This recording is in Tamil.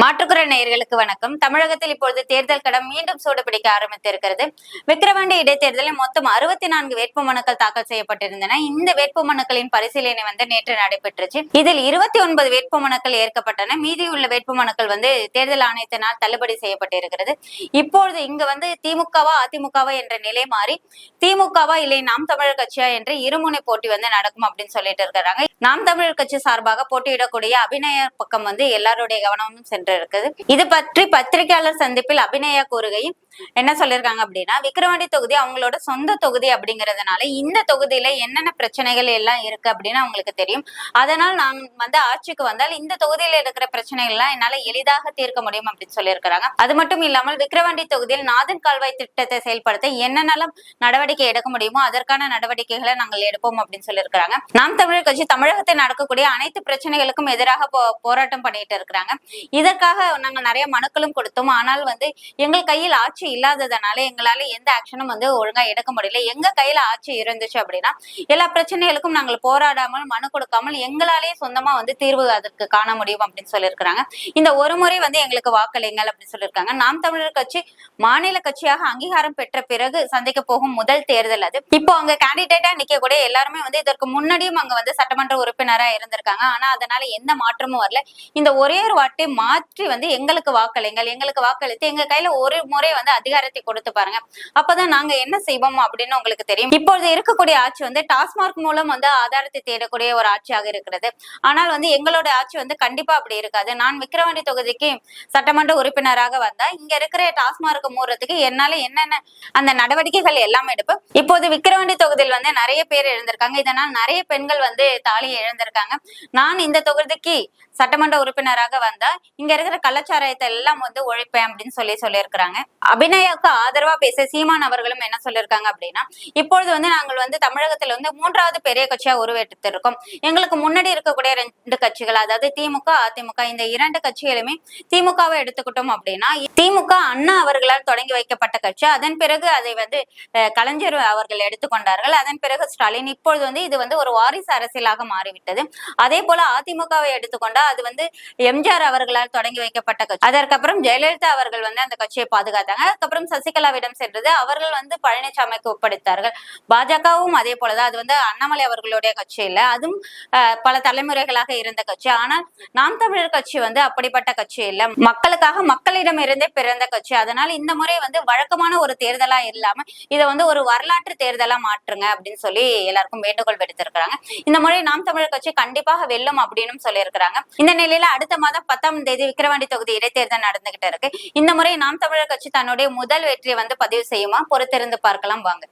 மாற்றுக்குற நேயர்களுக்கு வணக்கம். தமிழகத்தில் இப்பொழுது தேர்தல் கடம் மீண்டும் சூடுபிடிக்க ஆரம்பித்திருக்கிறது. விக்கிரவாண்டி இடைத்தேர்தலில் மொத்தம் அறுபத்தி நான்கு வேட்புமனுக்கள் தாக்கல் செய்யப்பட்டிருந்தன. இந்த வேட்புமனுக்களின் பரிசீலனை வந்து நேற்று நடைபெற்றுச்சு. இதில் இருபத்தி ஒன்பது வேட்புமனுக்கள் ஏற்கப்பட்டன. மீதியுள்ள வேட்புமனுக்கள் வந்து தேர்தல் ஆணையத்தினால் தள்ளுபடி செய்யப்பட்டிருக்கிறது. இப்பொழுது இங்க வந்து திமுகவா அதிமுகவா என்ற நிலை மாறி திமுகவா இல்லை நாம் தமிழர் கட்சியா என்று இருமுனை போட்டி வந்து நடக்கும் அப்படின்னு சொல்லிட்டு இருக்கிறாங்க. நாம் தமிழர் கட்சி சார்பாக போட்டியிடக்கூடிய அபிநய பக்கம் வந்து எல்லாருடைய கவனமும் சென்று இருக்குது. இது பற்றி பத்திரிகையாளர் சந்திப்பில் அபிநயா கூறுகையில் என்ன சொல்லியிருக்காங்க அப்படின்னா விக்கிரவாண்டி தொகுதி அவங்களோட சொந்த தொகுதி அப்படிங்கறதுனால இந்த தொகுதியில என்னென்ன பிரச்சனைகள் எல்லாம் இருக்கு அப்படின்னு அவங்களுக்கு தெரியும். அதனால் நான் வந்து ஆட்சிக்கு வந்தால் இந்த தொகுதியில இருக்கிற பிரச்சனைகள் எல்லாம் என்னால எளிதாக தீர்க்க முடியும் அப்படின்னு சொல்லியிருக்கிறாங்க. அது மட்டும் இல்லாமல் விக்கிரவாண்டி தொகுதியில் நாதன் கால்வாய் திட்டத்தை செயல்படுத்த என்னென்னலாம் நடவடிக்கை எடுக்க முடியுமோ அதற்கான நடவடிக்கைகளை நாங்கள் எடுப்போம் அப்படின்னு சொல்லியிருக்கிறாங்க. நாம் தமிழர் கட்சி தமிழகத்தில் நடக்கக்கூடிய அனைத்து பிரச்சனைகளுக்கும் எதிராக போ போராட்டம் பண்ணிட்டு இருக்கிறாங்க. இதற்காக நாங்கள் நிறைய மனுக்களும் கொடுத்தோம். ஆனால் வந்து எங்கள் கையில் ஆட்சி இல்லாததுனால எங்களால எந்த ஆக்ஷனும் வந்து ஒழுங்கா எடுக்க முடியல. எங்க கையில ஆட்சி இருந்துச்சு அப்படின்னா எல்லா பிரச்சனைகளுக்கும் நாங்கள் போராடாமல் மனு கொடுக்காமல் எங்களாலேயே சொந்தமா வந்து தீர்வு அதற்கு காண முடியும் அப்படின்னு சொல்லியிருக்கிறாங்க. இந்த ஒரு முறை வந்து எங்களுக்கு வாக்களிங்கள் அப்படின்னு சொல்லியிருக்காங்க. நாம் தமிழர் கட்சி மாநில கட்சியாக அங்கீகாரம் பெற்ற பிறகு சந்திக்க போகும் முதல் தேர்தல் அது. இப்போ அங்க கேண்டிடேட்டா நிக்கக்கூடிய எல்லாருமே வந்து இதற்கு முன்னாடியும் அங்க வந்து சட்டமன்ற உறுப்பினரா இருந்திருக்காங்க. ஆனா அதனால எந்த மாற்றமும் வரல. இந்த ஒரே ஒரு வாட்டி மாற்றி வந்து எங்களுக்கு வாக்களிங்கள் எங்களுக்கு வாக்களித்து எங்க கையில ஒரு முறை வந்து அதிகாரத்தை கொடுத்து பாருங்க. அப்பதான் நாங்க என்ன செய்வோம் அப்படின்னு உங்களுக்கு தெரியும். இப்பொழுது இருக்கக்கூடிய ஆட்சி வந்து டாஸ்மார்க் மூலம் வந்து ஆதாரத்தை தேடக்கூடிய ஒரு ஆட்சியாக இருக்கிறது. ஆனால் வந்து எங்களோட ஆட்சி வந்து கண்டிப்பா அப்படி இருக்காது. நான் விக்கிரவாண்டி தொகுதிக்கு சட்டமன்ற உறுப்பினராக வந்தா இங்க இருக்கிற டாஸ்மார்க் மூடுறதுக்கு என்னால என்னென்ன அந்த நடவடிக்கைகள் எல்லாம் எடுப்பேன் இப்போது விக்கிரவாண்டி தொகுதியில் வந்து நிறைய பேர் இழந்திருக்காங்க இதனால் நிறைய பெண்கள் வந்து தாலியை இழந்திருக்காங்க. நான் இந்த தொகுதிக்கு சட்டமன்ற உறுப்பினராக வந்தா இங்க இருக்கிற கலாச்சாரத்தை எல்லாம் வந்து ஒழிப்பேன் அப்படின்னு சொல்லி சொல்லியிருக்கிறாங்க. அபிநயாவுக்கு ஆதரவா பேச சீமான் அவர்களும் என்ன சொல்லியிருக்காங்க அப்படின்னா இப்பொழுது வந்து நாங்கள் வந்து தமிழகத்துல வந்து மூன்றாவது பெரிய கட்சியா உருவெடுத்திருக்கோம். எங்களுக்கு முன்னாடி இருக்கக்கூடிய ரெண்டு கட்சிகள் அதாவது திமுக அதிமுக இந்த இரண்டு கட்சிகளுமே திமுகவை எடுத்துக்கிட்டோம் அப்படின்னா திமுக அண்ணா அவர்களால் தொடங்கி வைக்கப்பட்ட கட்சி. அதன் பிறகு அதை வந்து கலைஞர் அவர்கள் எடுத்துக்கொண்டார்கள் அதன் பிறகு ஸ்டாலின் இப்பொழுது வந்து இது வந்து ஒரு வாரிசு அரசியலாக மாறிவிட்டது. அதே போல அதிமுகவை எடுத்துக்கொண்டா அது வந்து எம்ஜிஆர் அவர்களால் தொடங்கி வைக்கப்பட்ட கட்சி. அதற்கப்புறம் ஜெயலலிதா அவர்கள் வந்து அந்த கட்சியை பாதுகாத்தாங்க. அதுக்கப்புறம் சசிகலாவிடம் சென்றது. அவர்கள் வந்து பழனிசாமிக்கு ஒப்படைத்தார்கள். பாஜகவும் அதே போலதான். அது வந்து அண்ணாமலை அவர்களுடைய கட்சி இல்ல. அதுவும் பல தலைமுறைகளாக இருந்த கட்சி. ஆனால் நாம் தமிழர் கட்சி வந்து அப்படிப்பட்ட கட்சி இல்ல. மக்களுக்காக மக்களிடம் இருந்தே பிறந்த கட்சி. அதனால இந்த முறை வந்து வழக்கமான ஒரு தேர்தலா இல்லாம இதை வந்து ஒரு வரலாற்று தேர்தலா மாற்றுங்க அப்படின்னு சொல்லி எல்லாருக்கும் வேண்டுகோள் விடுத்திருக்கிறாங்க. இந்த முறை நாம் தமிழர் கட்சி கண்டிப்பாக வெல்லும் அப்படின்னு சொல்லியிருக்கிறாங்க. இந்த நிலையில அடுத்த மாதம் பத்தாம் தேதி விக்கிரவாண்டி தொகுதி இடைத்தேர்தல் நடந்துகிட்டு இருக்கு. இந்த முறை நாம் தமிழர் கட்சி தன்னுடைய முதல் வெற்றியை வந்து பதிவு செய்யுமா? பொறுத்திருந்து பார்க்கலாம் வாங்க.